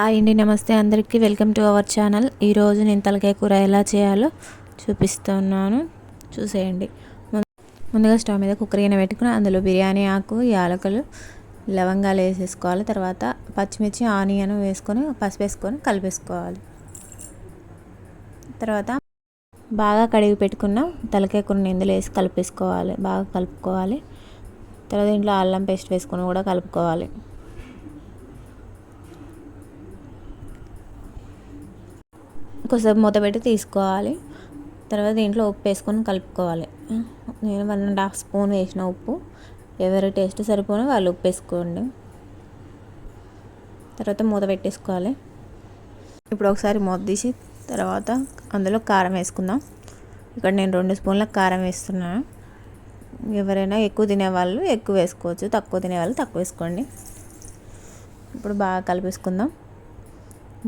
Hi అండి నమస్తే అందరికీ. Welcome to our channel. ఈరోజు నేను తలకాయ కూర ఎలా చేయాలో చూపిస్తున్నాను. చూసేయండి. ముందుగా స్టవ్ మీద కుక్కర్ గిన్నె పెట్టుకుని అందులో బిర్యానీ ఆకు యాలకులు లవంగాలు వేసేసుకోవాలి. తర్వాత పచ్చిమిర్చి ఆనియన్ వేసుకొని పసుపు వేసుకొని కలిపేసుకోవాలి. తర్వాత బాగా కడిగి పెట్టుకున్న తలకాయ కూరని ఇందులో వేసి కలిపేసుకోవాలి. బాగా కలుపుకోవాలి. తర్వాత ఇంట్లో అల్లం పేస్ట్ వేసుకొని కూడా కలుపుకోవాలి. కొద్దిసేపు మూత పెట్టి తీసుకోవాలి. తర్వాత దీంట్లో ఉప్పు వేసుకొని కలుపుకోవాలి. నేను వన్ అండ్ హాఫ్ స్పూన్ వేసిన ఉప్పు. ఎవరి టేస్ట్ సరిపోని వాళ్ళు ఉప్పు వేసుకోండి. తర్వాత మూత పెట్టేసుకోవాలి. ఇప్పుడు ఒకసారి మూత తీసి తర్వాత అందులో కారం వేసుకుందాం. ఇక్కడ నేను రెండు స్పూన్ల కారం వేస్తున్నాను ఎవరైనా ఎక్కువ తినేవాళ్ళు ఎక్కువ వేసుకోవచ్చు. తక్కువ తినేవాళ్ళు తక్కువ వేసుకోండి. ఇప్పుడు బాగా కలిపేసుకుందాం.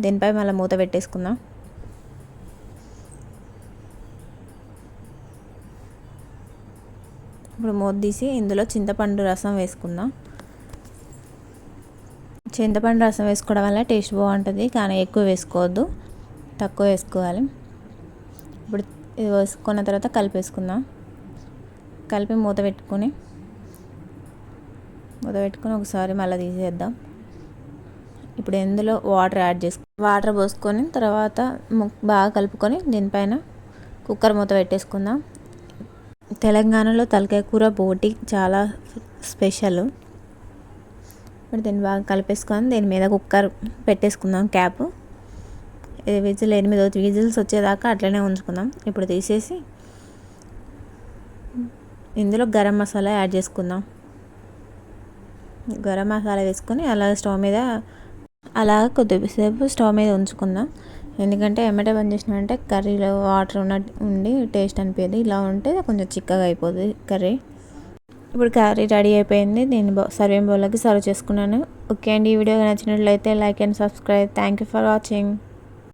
దీనిపై మళ్ళీ మూత పెట్టేసుకుందాం. ఇప్పుడు మూత తీసి ఇందులో చింతపండు రసం వేసుకుందాం. చింతపండు రసం వేసుకోవడం వల్ల టేస్ట్ బాగుంటుంది కానీ ఎక్కువ వేసుకోవద్దు. తక్కువ వేసుకోవాలి. ఇప్పుడు ఇది వేసుకున్న తర్వాత కలిపేసుకుందాం. కలిపి మూత పెట్టుకొని మూత పెట్టుకొని ఒకసారి మళ్ళీ తీసేద్దాం. ఇప్పుడు ఇందులో వాటర్ యాడ్ చేసుకో వాటర్ పోసుకొని తర్వాత బాగా కలుపుకొని దీనిపైన కుక్కర్ మూత పెట్టేసుకుందాం. తెలంగాణలో తలకాయ కూర బోటి చాలా స్పెషల్. ఇప్పుడు దీన్ని బాగా కలిపేసుకొని దీని మీద కుక్కర్ పెట్టేసుకుందాం క్యాప్. విజిల్ ఎనిమిది విజిల్స్ వచ్చేదాకా అట్లనే ఉంచుకుందాం. ఇప్పుడు తీసేసి ఇందులో గరం మసాలా యాడ్ చేసుకుందాం. గరం మసాలా వేసుకొని అలా స్టవ్ మీద అలా కొద్దిసేపు స్టవ్ మీద ఉంచుకుందాం. ఎందుకంటే ఎమ్మటే బంద్ చేసినామంటే కర్రీలో వాటర్ ఉన్న ఉండి టేస్ట్ అనిపించదు ఇలా ఉంటే కొంచెం చిక్కగా అయిపోతుంది కర్రీ. ఇప్పుడు కర్రీ రెడీ అయిపోయింది. నేను సర్వే బౌల్లోకి సర్వ్ చేసుకున్నాను. ఓకే అండి ఈ వీడియో నచ్చినట్లయితే like and subscribe. Thank you for watching.